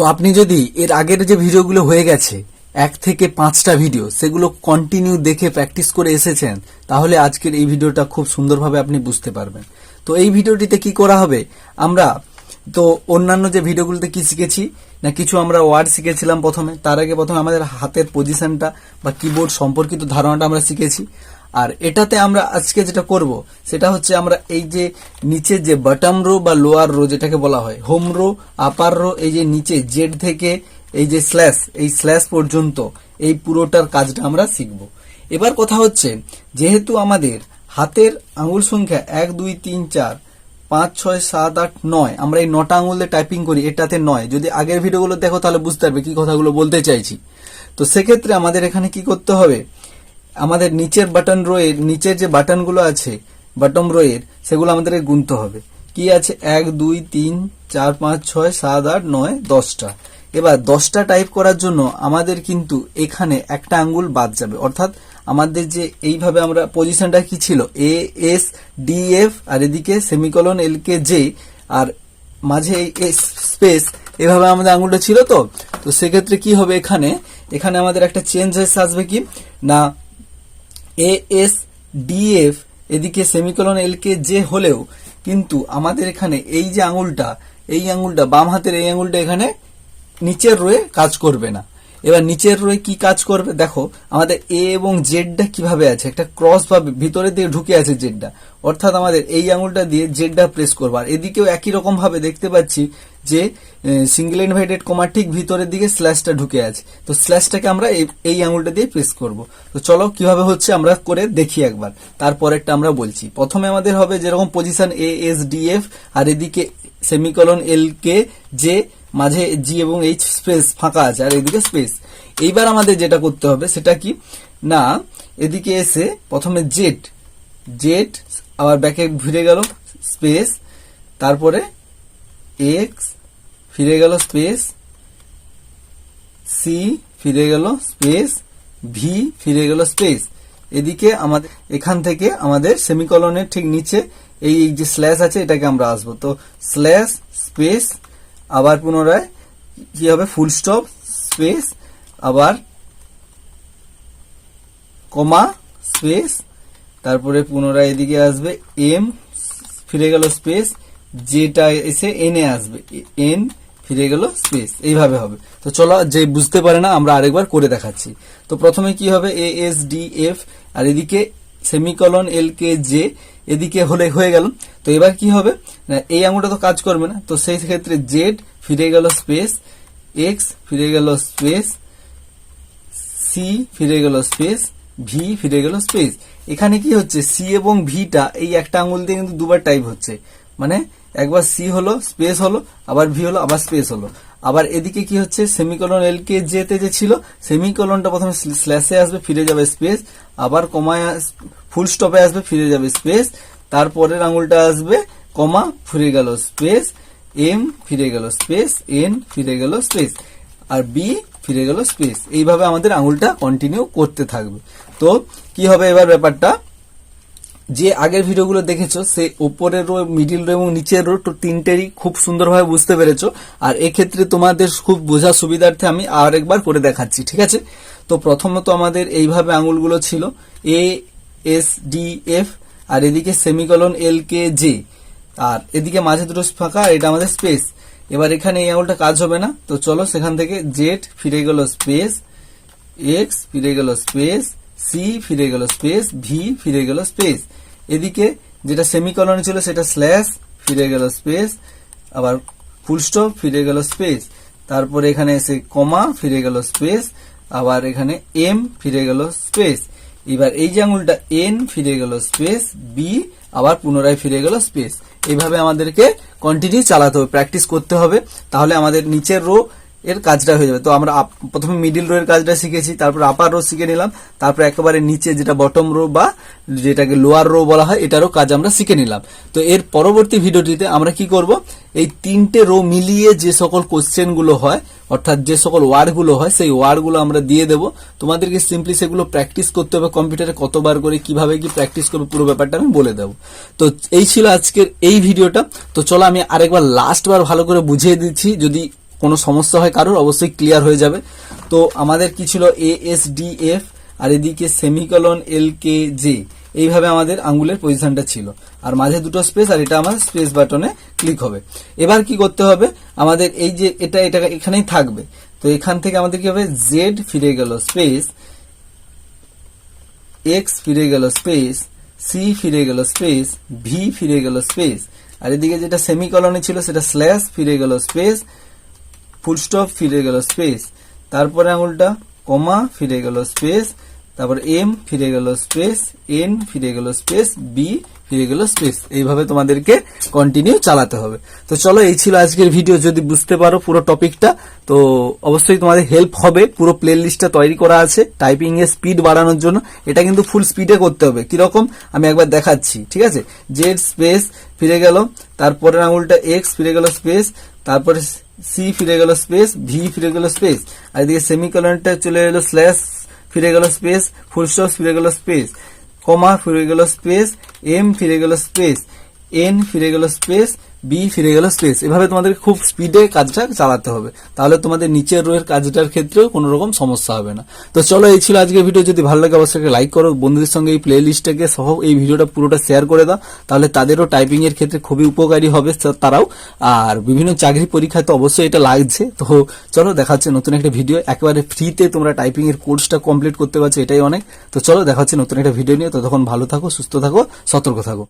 তো আপনি যদি এর আগের যে ভিডিওগুলো হয়ে গেছে, এক থেকে পাঁচটা ভিডিও, সেগুলো কন্টিনিউ দেখে প্র্যাকটিস করে এসেছেন, তাহলে আজকের এই ভিডিওটা খুব সুন্দরভাবে আপনি বুঝতে পারবেন। তো এই ভিডিওটিতে কি করা হবে? আমরা তো অন্যান্য যে ভিডিওগুলোতে কি শিখেছি, না কিছু আমরা ওয়ার্ড শিখেছিলাম প্রথমে, তার আগে প্রথমে আমাদের হাতের পজিশনটা বা কিবোর্ড সম্পর্কিত ধারণাটা আমরা শিখেছি। আর এটাতে আমরা আজকে যেটা করব, সেটা হচ্ছে আমরা এই যে নিচে যে বটম রো বা লোয়ার রো যেটাকে বলা হয় হোম রো আপার রো এই যে নিচে জেড থেকে এই যে স্ল্যাশ এই স্ল্যাশ পর্যন্ত এই পুরোটার কাজটা আমরা শিখব। এবার কথা হচ্ছে, যেহেতু আমাদের হাতের আঙুল সংখ্যা এক, দুই, তিন, চার, পাঁচ, ছয়, সাত, আট, নয়, আমরা এই নটা আঙুল টাইপিং করি, এটাতে নয়। যদি আগের ভিডিওগুলো দেখো তাহলে বুঝতে পারবে কি কথাগুলো বলতে চাইছি। তো সেক্ষেত্রে আমাদের এখানে কি করতে হবে? আমাদের নিচের বাটন রোয়ের নিচের যে বাটনগুলো আছে বটম রোয়ের সেগুলো আমাদের গুনতে হবে। কি আছে? এক, দুই, তিন, চার, পাঁচ, ছয়, সাত, আট, নয়, দশটা। এবার দশটা টাইপ করার জন্য আমাদের কিন্তু এখানে একটা আঙ্গুল বাদ যাবে। অর্থাৎ আমাদের যে এইভাবে আমরা পজিশনটা কি ছিল? এ এস ডি এফ আর এদিকে semicolon L K J R মাঝে এই স্পেস এভাবে আমাদের আঙুলটা ছিল তো? তো সেক্ষেত্রে কি হবে এখানে? এখানে আমাদের একটা চেঞ্জ আসবে কি? না এ এস ডিএফ এদিকে সেমিকলন এল কে যে হলেও, কিন্তু আমাদের এখানে এই যে আঙুলটা, এই আঙুলটা, বাম হাতের এই আঙুলটা এখানে নিচের রোয়ে কাজ করবে না। এবার নিচের রোয়ে কি কাজ করবে? দেখো, আমাদের এ এবং জেডটা কীভাবে আছে? একটা ক্রস ভাবে ভিতরের দিকে ঢুকে আছে জেডটা অর্থাৎ আমাদের এই আঙুলটা দিয়ে জেডটা প্রেস করব। আর এদিকেও একই রকম ভাবে দেখতে পাচ্ছি যে সিঙ্গেল ইনভাইটেড কমার ঠিক ভিতরের দিকে স্ল্যাশটা ঢুকে আছে। তো স্ল্যাশটাকে আমরা এই- আঙুলটা দিয়ে প্রেস করব। তো চলো, কীভাবে হচ্ছে আমরা করে দেখি একবার। তারপরেরটা আমরা বলছি। প্রথমে আমাদের হবে যেরকম position A S D F আর এদিকে সেমিকলন এল কে যে মাঝে জি এবং এইচ স্পেস ফাঁকা আছে, আর এদিকে স্পেস এইবার আমাদের যেটা করতে হবে, সেটা কি? না, এদিকে এসে প্রথমে জেড জেড আবার ব্যাকে ফিরে গেল স্পেস তারপরে এক্স ফিরে গেল স্পেস সি ফিরে গেল স্পেস ভি ফিরে গেল স্পেস। এদিকে আমাদের, এখান থেকে আমাদের সেমিকলনের ঠিক নিচে এই যে স্ল্যাশ আছে, এটাকে আমরা আসব। তো স্ল্যাশ স্পেস, আবার পুনরায় কি হবে? ফুল স্টপ স্পেস, আবার কমা স্পেস, তারপরে পুনরায় এদিকে আসবে এম ফিরে গেল স্পেস যেটা এসে এনে আসবে। এন ফিরে গেল স্পেস এইভাবে হবে। তো চলো, যে বুঝতে পারে না, আমরা আরেকবার করে দেখাচ্ছি। তো প্রথমে কি হবে? এ এস ডি এফ আর এদিকে সেমিকলন এল কে জে এদিকে হলে হয়ে গেল। তো এবার কি হবে? এই আঙুলটা তো কাজ করবে না। তো সেই ক্ষেত্রে জেড ফিরে গেল স্পেস এক্স ফিরে গেল স্পেস সি ফিরে গেল স্পেস ভি ফিরে গেল স্পেস এখানে কি হচ্ছে? সি এবং ভিটা এই একটা আঙুল দিয়ে কিন্তু দুবার টাইপ হচ্ছে। মানে একবার সি হলো, স্পেস হলো, আবার ভি হলো, আবার স্পেস হলো। আবার এদিকে কি হচ্ছে? সেমিকলন এল কে জেতে যে ছিল, সেমিকলনটা প্রথমে স্ল্যাশে আসবে, ফিরে যাবে স্পেস। আবার কমায় ফুল স্টপে আসবে, ফিরে যাবে স্পেস। তারপরের আঙুলটা আসবে, কমা, ফিরে গেল স্পেস। এম ফিরে গেল স্পেস। এন ফিরে গেল স্পেস। আর বি ফিরে গেল স্পেস। এইভাবে আমাদের আঙুলটা কন্টিনিউ করতে থাকবে। তো, কি হবে এবার ব্যাপারটা? যে আগের ভিডিওগুলো দেখেছ সে ওপরের রো মিডিল রো এবং নিচের রো তো তিনটেরই খুব সুন্দরভাবে বুঝতে পেরেছ। আর এক্ষেত্রে তোমাদের খুব বোঝার সুবিধার্থে আমি আর একবার করে দেখাচ্ছি, ঠিক আছে? তো প্রথমত আমাদের এইভাবে আঙুলগুলো ছিল এ এস ডি এফ আর এদিকে semicolon L K J R এদিকে মাঝে দুটো ফাঁকা এটা আমাদের স্পেস এবার এখানে এই আঙুলটা কাজ হবে না, তো চলো সেখান থেকে জেড ফিরে গেল স্পেস এক্স ফিরে গেল স্পেস সি ফিরে গেল স্পেস ভি ফিরে গেল স্পেস এদিকে যেটা সেমিকলন ছিল সেটা স্ল্যাশ ফিরে গেল স্পেস আবার ফুল স্টপ ফিরে গেল স্পেস তারপরে এখানে এসে কমা ফিরে গেল স্পেস আবার এখানে এম ফিরে গেল স্পেস এবার এই যে আঙুলটা এন ফিরে গেল স্পেস বি আবার পুনরায় ফিরে গেল স্পেস এইভাবে আমাদেরকে কন্টিনিউ চালাতে হবে প্র্যাকটিস করতে হবে। তাহলে আমাদের নিচের রো এর কাজটা হয়ে যাবে। তো আমরা প্রথমে মিডিল রো এর কাজটা শিখেছি, তারপর আপার রো শিখে নিলাম, তারপর একেবারে নিচে যেটা বটম রো বা যেটাকে লোয়ার রো বলা হয়, এটারও কাজ আমরা শিখে নিলাম। তো এর পরবর্তী ভিডিওটিতে আমরা কি করব? এই তিনটে রো মিলিয়ে যে সকল কোশ্চেনগুলো হয়, অর্থাৎ যে সকল ওয়ার্ডগুলো হয়, সেই ওয়ার্ডগুলো আমরা দিয়ে দেবো। তোমাদেরকে সিম্পলি সেগুলো প্র্যাকটিস করতে হবে কম্পিউটারে কতবার করে, কীভাবে কি প্র্যাকটিস করবে, পুরো ব্যাপারটা আমি বলে দেবো। তো এই ছিল আজকের এই ভিডিওটা। তো চলো আমি আরেকবার লাস্টবার ভালো করে বুঝিয়ে দিচ্ছি, যদি কোনো সমস্যা হয় কারোর, অবশ্যই ক্লিয়ার হয়ে যাবে। তো আমাদের কি ছিল? এ এস ডি এফ আর এদিকে সেমিকলন এল কে জে এইভাবে আমাদের আঙ্গুলের পজিশনটা ছিল। আর মাঝে দুটো স্পেস আর এটা আমার স্পেস বাটনে ক্লিক হবে। এবার কি করতে হবে? আমাদের এই যে এটা এটা এখানেই থাকবে। তো এখান থেকে আমাদের কি হবে? জেড ফিরে গেল স্পেস এক্স ফিরে গেল স্পেস সি ফিরে গেল স্পেস ভি ফিরে গেল স্পেস আর এদিকে যেটা সেমিকলনে ছিল, সেটা স্ল্যাশ ফিরে গেল স্পেস ফুল স্টপ ফিরে গেল স্পেস তারপরে আঙুলটা কমা, ফিরে গেল স্পেস তারপর এম ফিরে গেল স্পেস এন ফিরে গেল স্পেস বি ফিরে গেল স্পেস এইভাবে তোমাদেরকে কন্টিনিউ চালাতে হবে। তো চলো, এই ছিল আজকের ভিডিও যদি বুঝতে পারো পুরো টপিকটা তো অবশ্যই তোমাদের হেল্প হবে। পুরো প্লে লিস্টটা তৈরি করা আছে টাইপিং এর স্পিড বাড়ানোর জন্য। এটা কিন্তু ফুল স্পিডে করতে হবে। কীরকম? আমি একবার দেখাচ্ছি, ঠিক আছে? জেড স্পেস ফিরে গেল। তারপরের আঙুলটা এক্স ফিরে গেল স্পেস তারপরে সি ফিরে গেল স্পেস ভি ফিরে গেল স্পেস। আর এদিকে সেমিকলনটা চলে এলো স্ল্যাশ, ফিরে গেল স্পেস, ফুল স্টপ, ফিরে গেল স্পেস। কমা, ফিরে গেল স্পেস এম ফিরে গেল স্পেস। এন ফিরে গেল স্পেস বি ফিরে গেল স্পেস এভাবে তোমাদের খুব স্পিডে কাজটা চালাতে হবে। তাহলে তোমাদের নিচের রোয়ের কাজটার ক্ষেত্রেও কোনো রকম সমস্যা হবে না। তো চলো, এই ছিল আজকের ভিডিও যদি ভালো লাগে, অবশ্যই লাইক করো। বন্ধুদের সঙ্গে এই প্লে লিস্টটাকে সহ এই ভিডিওটা পুরোটা শেয়ার করে দাও। তাহলে তাদেরও টাইপিং এর ক্ষেত্রে খুবই উপকারী হবে তারাও। আর বিভিন্ন চাকরি পরীক্ষায় তো অবশ্যই এটা লাগছে। তো চলো, দেখা হচ্ছে নতুন একটা ভিডিও একেবারে ফ্রিতে তোমরা টাইপিং এর কোর্সটা কমপ্লিট করতে পারছ, এটাই অনেক। তো চলো, দেখা হচ্ছে নতুন একটা ভিডিও নিয়ে। ততক্ষণ ভালো থাকো, সুস্থ থাকো, সতর্ক থাকো।